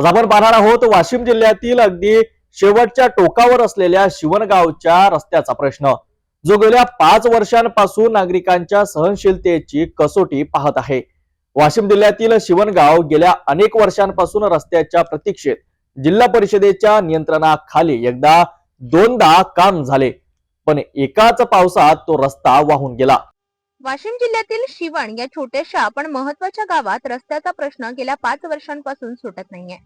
आज आपण पाहणार आहोत वाशिम जिल्ह्यातील अगदी शेवटच्या टोकावर असलेल्या शिवणगावच्या रस्त्याचा प्रश्न. जो गेल्या पाच वर्षांपासून नागरिकांच्या सहनशीलतेची कसोटी पाहत आहे. वाशिम जिल्ह्यातील शिवणगाव गेल्या अनेक वर्षांपासून रस्त्याच्या प्रतीक्षेत जिल्हा परिषदेच्या नियंत्रणाखाली एकदा दोनदा काम झाले. पण एकाच पावसात तो रस्ता वाहून गेला. वाशिम जिल्ह्यातील शिवण या छोट्याशा पण महत्त्वाच्या गावात रस्त्याचा प्रश्न गेल्या पाच वर्षांपासून सुटत नाहीये.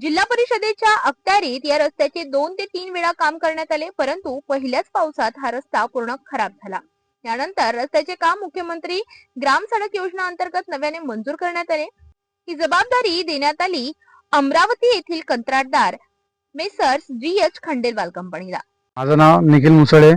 जिल्हा परिषदेच्या अखत्यारीत या रस्त्याचे दोन ते तीन वेळा काम करण्यात आले परंतु पहिल्याच पावसात हा रस्ता पूर्ण खराब झाला. यानंतर रस्त्याचे काम मुख्यमंत्री ग्राम सडक योजना अंतर्गत नव्याने मंजूर करण्यात आले. ही जबाबदारी देण्यात आली अमरावती येथील कंत्राटदार मेसर्स जी एच खंडेलवाल कंपनीला. माझं नाव निखिल मुसळे.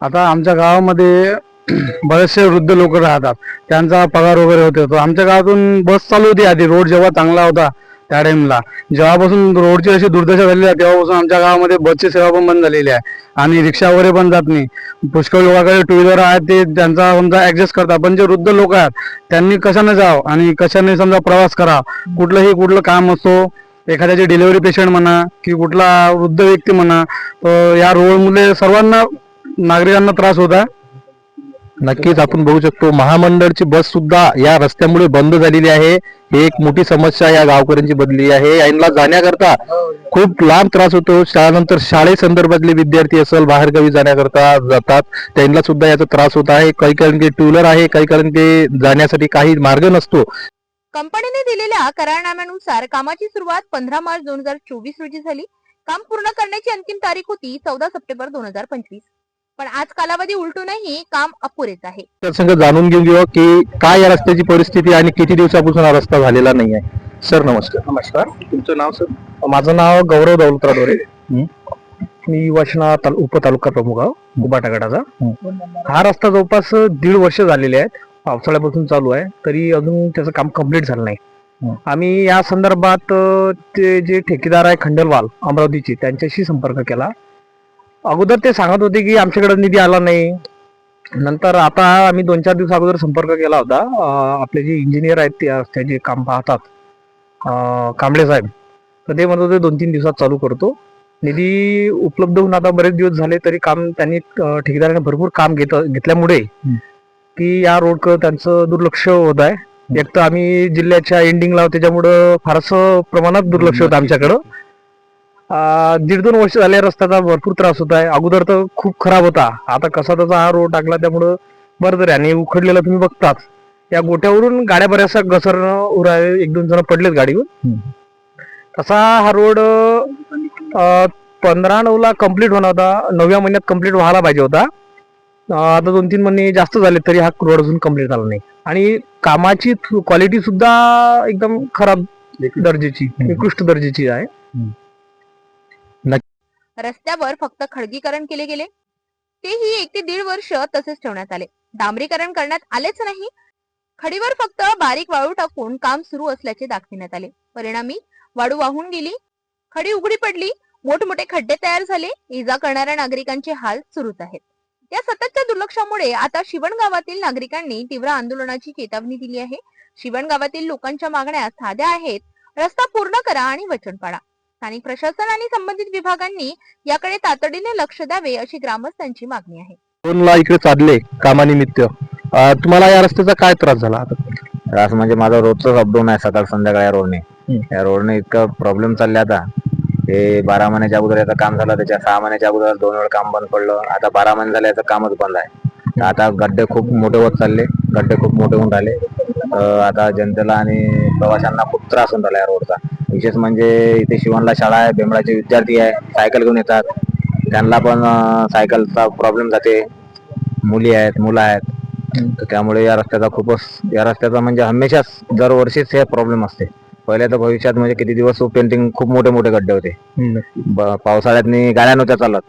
आता आमच्या गावामध्ये बरेचसे वृद्ध लोक राहतात. त्यांचा पगार वगैरे होते. तो आमच्या गावातून बस चालू होती आधी. रोड जेव्हा चांगला होता त्या टाइमला. जेव्हापासून रोडची अशी दुर्दशा झालेली आहे तेव्हापासून आमच्या गावामध्ये बसची सेवा पण बंद झालेली आहे. आणि रिक्षा वगैरे पण जात नाही. पुष्कळ लोकांकडे टू व्हीलर आहेत ते त्यांचा समजा ऍडजस्ट करतात. पण जे वृद्ध लोक आहेत त्यांनी कशाने जावं? आणि कशाने समजा प्रवास करा कुठलंही कुठलं काम असो एखाद्याचे डिलिव्हरी पेशंट म्हणा की कुठला वृद्ध व्यक्ती म्हणा या रोडमुळे सर्वांना नागरिकांना त्रास होता नक्कीच आपण बघू शकतो महामंडळची बस सुद्धा या रस्त्यामुळे बंद झालेली आहे. ही एक मोठी समस्या या गावकऱ्यांची बदली आहे. यांना जाण्याकरता खूप लांब त्रास होतो. त्यानंतर शाळेसंदर्भातले विद्यार्थी असेल बाहेरगावी जाण्याकरता जातात. त्यांना सुद्धा याचा त्रास होत आहे. काही कारण ते टू व्हीलर आहे काही कारण ते जाण्यासाठी काही मार्ग नसतो. कंपनीने दिलेल्या करारनाम्यानुसार कामाची सुरुवात पंधरा मार्च दोन हजार चोवीस रोजी झाली. काम पूर्ण करण्याची अंतिम तारीख होती चौदा सप्टेंबर दोन हजार पंचवीस. पण आज कालावधी उलटूनही काम अपुरेच आहे. तर जाणून घेऊन घेऊ की काय या रस्त्याची परिस्थिती आणि किती दिवसापासून हा रस्ता झालेला नाही आहे. सर नमस्कार. नमस्कार. तुमचं नाव सर? माझं नाव गौरव दौलतराव डोरे मी वाशना ताल उपतालुका प्रमुख आहो उबाटा गटाचा हा रस्ता जवळपास दीड वर्ष झालेले आहेत. पावसाळ्यापासून चालू आहे. तरी अजून त्याचं काम कंप्लीट झालं नाही. आम्ही या संदर्भात ते जे ठेकेदार आहे खंडलवाल अमरावतीचे त्यांच्याशी संपर्क केला. अगोदर ते सांगत होते की आमच्याकडे निधी आला नाही. नंतर आता आम्ही दोन चार दिवस अगोदर संपर्क केला होता. आपले जे इंजिनियर आहेत ते त्याचे काम पाहतात. कांबळे साहेब. तर ते म्हणत होते दोन तीन दिवसात चालू करतो. निधी उपलब्ध होऊन आता बरेच दिवस झाले तरी काम त्यांनी ठेकेदाराने भरपूर काम घेत घेतल्यामुळे की या रोडकडं त्यांचं दुर्लक्ष होत आहे. एक तर आम्ही जिल्ह्याच्या एंडिंगला त्याच्यामुळं फारसं प्रमाणात दुर्लक्ष होतं आमच्याकडं. दीड दोन वर्ष झाले रस्त्याचा भरपूर त्रास होत आहे. अगोदर तर खूप खराब होता. आता कसा तसा हा रोड टाकला त्यामुळं बरं तरी आणि उखडलेला तुम्ही बघताच. या गोट्यावरून गाड्या बऱ्याचशा घसरणं उरा एक दोन जण पडलेत गाडीवर. तसा हा रोड पंधरा नऊ ला कंप्लीट होणार होता. नवव्या महिन्यात कंप्लीट व्हायला पाहिजे होता. आता दोन तीन महिने जास्त झाले तरी हा रोड अजून कंप्लीट झाला नाही. आणि कामाची क्वालिटी सुद्धा एकदम खराब दर्जाची निकृष्ट दर्जाची आहे. रस्त्यावर फक्त खडगीकरण केले गेले. तेही एक ते दीड वर्ष तसेच ठेवण्यात आले. डांबरीकरण करण्यात आलेच नाही. खडीवर फक्त बारीक वाळू टाकून काम सुरू असल्याचे दाखविण्यात आले. परिणामी वाळू वाहून गेली. खडी उघडी पडली. मोठमोठे खड्डे तयार झाले. इजा करणाऱ्या नागरिकांचे हाल सुरूच आहेत. या सततच्या दुर्लक्षामुळे आता शिवण गावातील नागरिकांनी तीव्र आंदोलनाची चेतावणी दिली आहे. शिवण गावातील लोकांच्या मागण्या साध्या आहेत. रस्ता पूर्ण करा आणि वचन पाडा स्थानिक प्रशासन आणि संबंधित विभागांनी याकडे तातडीने लक्ष द्यावे अशी ग्रामस्थांची मागणी आहे. दोनला इकडे चालले कामानिमित्त. तुम्हाला या रस्त्याचा काय त्रास झाला? आता त्रास म्हणजे माझा रोजचाच अपडाऊन आहे सकाळ संध्याकाळ या रोडने. या रोडने इतकं प्रॉब्लेम चालले आता. हे बारा महिन्याच्या अगोदर याचं काम झालं त्याच्या सहा महिन्याच्या अगोदर दोन वेळ काम बंद पडलं. आता बारा महिने झाले याचं कामच बंद आहे. आता गड्डे खूप मोठे होत चालले गड्डे खूप मोठे होऊन राहिले. तर आता जनतेला आणि प्रवाशांना खूप त्रास होऊन राहिला या रोडचा. विशेष म्हणजे इथे शिवणला शाळा आहे बेंबळाचे विद्यार्थी आहे सायकल घेऊन येतात. त्यांना पण सायकलचा प्रॉब्लेम जाते. मुली आहेत मुलं आहेत. तर त्यामुळे या रस्त्याचा खूपच या रस्त्याचा म्हणजे हमेशाच दरवर्षीच हे प्रॉब्लेम असते. पहिले तर भविष्यात म्हणजे किती दिवस पेंटिंग खूप मोठे मोठे गड्डे होते. पावसाळ्यात गाड्या नव्हत्या चालत.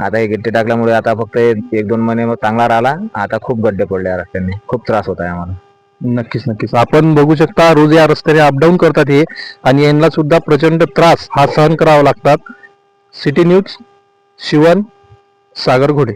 आता हे गिट्टी टाकल्यामुळे आता फक्त एक दोन महिने चांगला राहिला. आता खूप गड्डे पडले या रस्त्याने. खूप त्रास होत आहे आम्हाला. नक्कीच नक्कीच. आपण बघू शकता रोज या रस्त्याने अपडाऊन करतात हे. आणि यांना सुद्धा प्रचंड त्रास हा सहन करावा लागतात. सिटी न्यूज शिवन सागर घोडे.